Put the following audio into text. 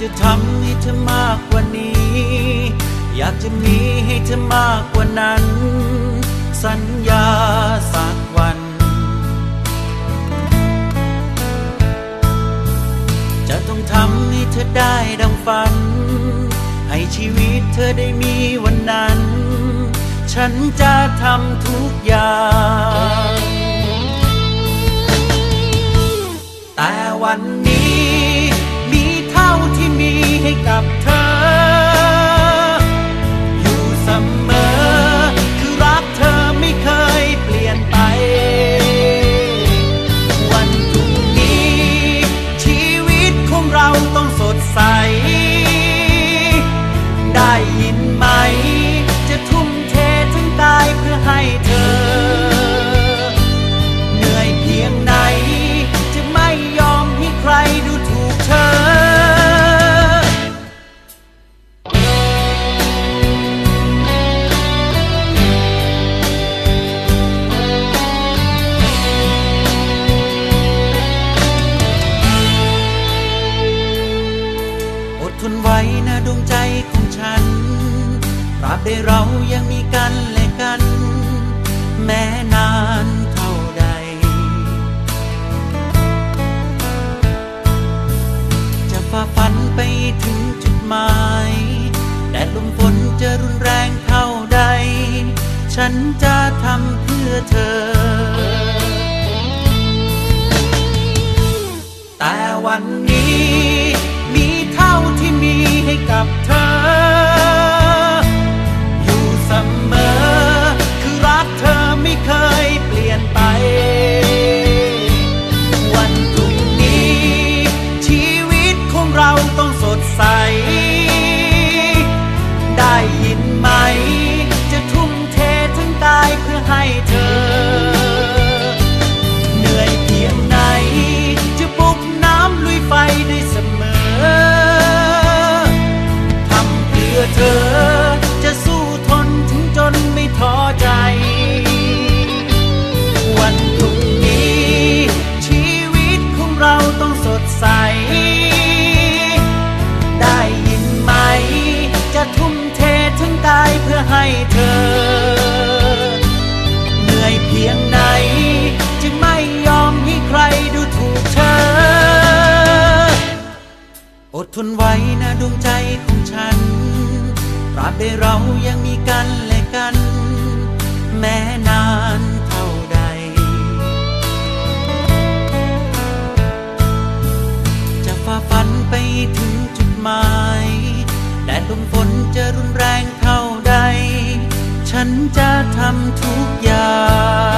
จะทำให้เธอมากกว่านี้ อยากจะมีให้เธอมากกว่านั้น สัญญาสักวัน จะต้องทำให้เธอได้ดังฝัน ให้ชีวิตเธอได้มีวันนั้น ฉันจะทำทุกอย่าง ต้องสดใส ตราบใดเรายังมีกันและกัน แม้นานเท่าใด จะฝ่าฟันไปถึงจุดหมายแดดลมฝนจะรุนแรงเท่าใด ฉันจะทำเพื่อเธอ อดทนไว้นะดวงใจของฉันตราบใดเรายังมีกันและกัน แม้นานเท่าใด จะฝ่าฟันไปถึงจุดหมายแดดลมฝนจะรุนแรงเท่าใด ฉันจะทำทุกอย่าง